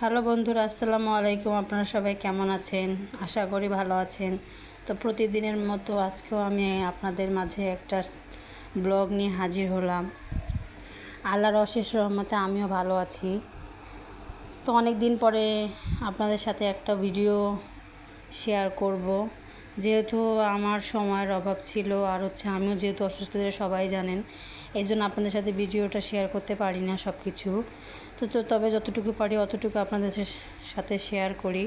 Hello বন্ধুরা, আসসালামু আলাইকুম। আপনারা সবাই কেমন আছেন? আশা করি ভালো আছেন। তো প্রতিদিনের মতো আজকেও আমি আপনাদের মাঝে একটা ব্লগ নিয়ে হাজির হলাম। আল্লাহর অশেষ রহমতে আমিও ভালো আছি। তো অনেক দিন পরে আপনাদের সাথে একটা ভিডিও শেয়ার করব। যেহেতু আমার সময়ের অভাব ছিল আর হচ্ছে আমিও যেহেতু অসুস্থ সবাই জানেন এই জন্য আপনাদের সাথে ভিডিওটা শেয়ার করতে পারি না সব কিছু তো তো তবে যতটুকু পারি অতটুকু আপনাদের সাথে শেয়ার করি।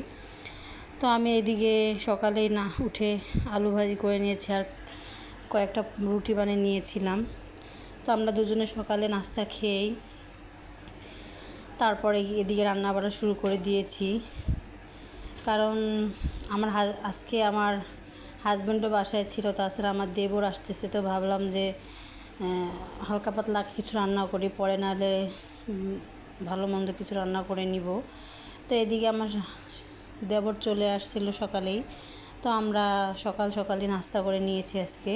তো আমি এদিকে সকালেই না উঠে আলু ভাজি করে নিয়েছি আর কয়েকটা রুটি বানিয়ে নিয়েছিলাম। তো আমরা দুজনে সকালে নাস্তা খেয়েই তারপরে এদিকে রান্না বাড়া শুরু করে দিয়েছি। কারণ আমার আজকে আমার হাজব্যান্ডও বাসায় ছিল, তাছাড়া আমার দেবর আসতেছে, তো ভাবলাম যে হালকা পাতলা কিছু রান্না করি, পরে নাহলে ভালো মন্দ কিছু রান্না করে নিব। তো এদিকে আমার দেবর চলে আসছিল সকালেই, তো আমরা সকাল সকালই নাস্তা করে নিয়েছি আজকে।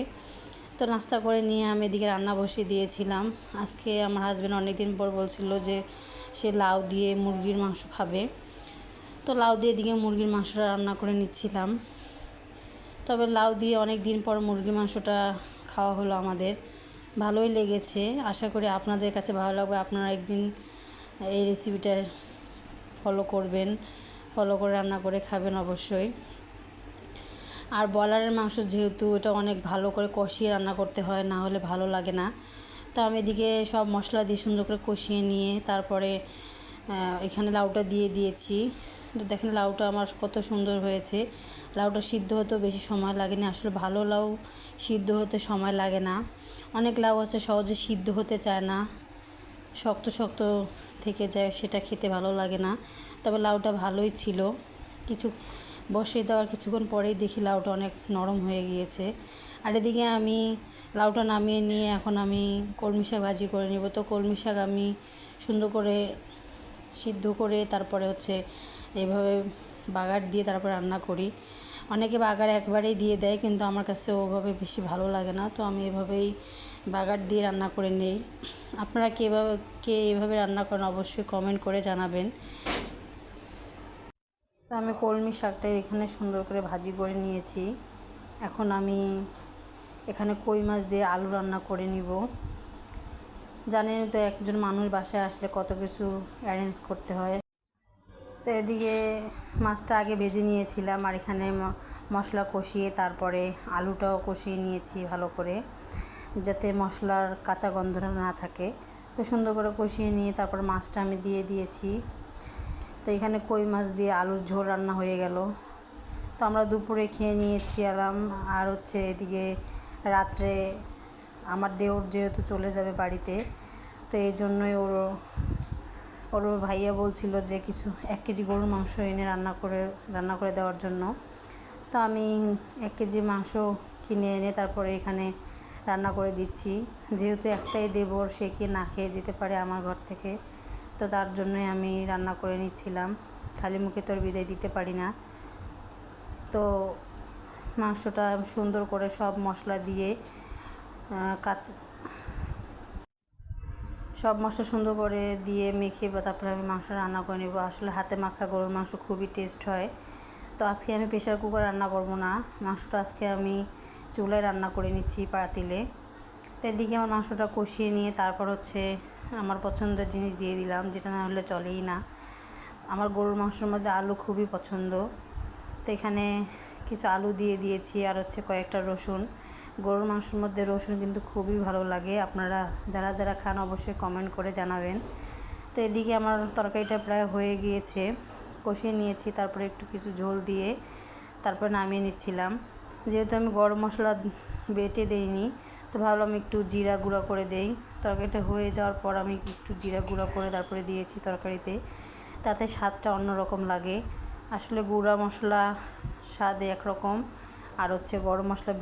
তো নাস্তা করে নিয়ে আমি এদিকে রান্না বসিয়ে দিয়েছিলাম। আজকে আমার হাজব্যান্ড অনেক দিন পর বলছিল যে, সে লাউ দিয়ে মুরগির মাংস খাবে। তো লাউ দিয়ে এদিকে মুরগির মাংসটা রান্না করে নিচ্ছিলাম। তবে লাউ দিয়ে অনেক দিন পর মুরগির মাংসটা খাওয়া হলো আমাদের। ভালোই লেগেছে। আশা করি আপনাদের কাছে ভালো লাগবে। আপনারা একদিন এই রেসিপিটা ফলো করবেন। ফলো করে রান্না করে খাবেন অবশ্যই। আর বলারের মাংস যেহেতু এটা অনেক ভালো করে কষিয়ে রান্না করতে হয়, না হলে ভালো লাগে না। তো আমি এদিকে সব মশলা দিয়ে সুন্দর করে কষিয়ে নিয়ে তারপরে এখানে লাউটা দিয়ে দিয়েছি। তো দেখেন লাউটা আমার কত সুন্দর হয়েছে। লাউটা সিদ্ধ হতেও বেশি সময় লাগেনি, আসলে ভালো লাউ সিদ্ধ হতে সময় লাগে না। অনেক লাউ আছে সহজে সিদ্ধ হতে চায় না, শক্ত শক্ত থেকে যায়, সেটা খেতে ভালো লাগে না। তবে লাউটা ভালোই ছিল। কিছু বসিয়ে দেওয়ার কিছুক্ষণ পরেই দেখি লাউটা অনেক নরম হয়ে গিয়েছে। আর এদিকে আমি লাউটা নামিয়ে নিয়ে এখন আমি কলমি শাক ভাজি করে নেব। তো কলমি শাক আমি সুন্দর করে সিদ্ধ করে তারপরে হচ্ছে এইভাবে বাগার দিয়ে তারপর রান্না করি। অনেকে বাগার একবারেই দিয়ে দেয় কিন্তু আমার কাছে ওভাবে বেশি ভালো লাগে না। তো আমি এভাবেই বাগার দিয়ে রান্না করে নেই। আপনারা কীভাবে কে এভাবে রান্না করেন অবশ্যই কমেন্ট করে জানাবেন। তো আমি কলমি শাকটা এখানে সুন্দর করে ভাজি করে নিয়েছি। এখন আমি এখানে কই মাছ দিয়ে আলু রান্না করে নিব। জানেন তো একজন মানুষ বাসায় আসলে কত কিছু অ্যারেঞ্জ করতে হয়। তো এদিকে মাছটা আগে ভেজে নিয়েছিলাম আর এখানে মশলা কষিয়ে তারপরে আলুটাও কষিয়ে নিয়েছি ভালো করে, যাতে মশলার কাঁচা গন্ধটা না থাকে। তো সুন্দর করে কষিয়ে নিয়ে তারপর মাছটা আমি দিয়ে দিয়েছি। তো এখানে কই মাছ দিয়ে আলুর ঝোল রান্না হয়ে গেল। তো আমরা দুপুরে খেয়ে নিয়েছি আরাম আর হচ্ছে এদিকে রাত্রে আমার দেওর যেহেতু চলে যাবে বাড়িতে, তো এই জন্যই ওর ওর ভাইয়া বলছিল যে কিছু এক কেজি গরুর মাংস এনে রান্না করে রান্না করে দেওয়ার জন্য। তো আমি এক কেজি মাংস কিনে এনে তারপরে এখানে রান্না করে দিচ্ছি। যেহেতু একটাই দেবর, সে কি না খেয়ে যেতে পারে আমার ঘর থেকে? তো তার জন্যই আমি রান্না করে নিচ্ছিলাম। খালি মুখে তোর বিদায় দিতে পারি না। তো মাংসটা সুন্দর করে সব মশলা দিয়ে কাঁচ সব মশলা সুন্দর করে দিয়ে মেখে তারপরে আমি মাংস রান্না করে নেব। আসলে হাতে মাখা গরুর মাংস খুবই টেস্ট হয়। তো আজকে আমি প্রেশার কুকার রান্না করব না। মাংসটা আজকে আমি চুলায় রান্না করে নিচ্ছি পাতিলে। তো এদিকে আমার মাংসটা কষিয়ে নিয়ে তারপর হচ্ছে আমার পছন্দের জিনিস দিয়ে দিলাম, যেটা না হলে চলেই না। আমার গরুর মাংসের মধ্যে আলু খুবই পছন্দ। তো এখানে কিছু আলু দিয়ে দিয়েছি আর হচ্ছে কয়েকটা রসুন। গরুর মাংসের মধ্যে রসুন কিন্তু খুবই ভালো লাগে। আপনারা যারা যারা খান অবশ্যই কমেন্ট করে জানাবেন। তো এদিকে আমার তরকারিটা প্রায় হয়ে গিয়েছে। কষিয়ে নিয়েছি, তারপরে একটু কিছু ঝোল দিয়ে তারপর নামিয়ে নিচ্ছিলাম। যেহেতু আমি গরম মশলা বেটে দেইনি, তো ভাবলাম একটু জিরা গুঁড়া করে দেই। তরকারিটা হয়ে যাওয়ার পর আমি একটু জিরা গুঁড়া করে তারপরে দিয়েছি তরকারিতে। তাতে স্বাদটা অন্যরকম লাগে। আসলে গুঁড়া মশলা স্বাদ একরকম। আর হচ্ছে গরম মশলা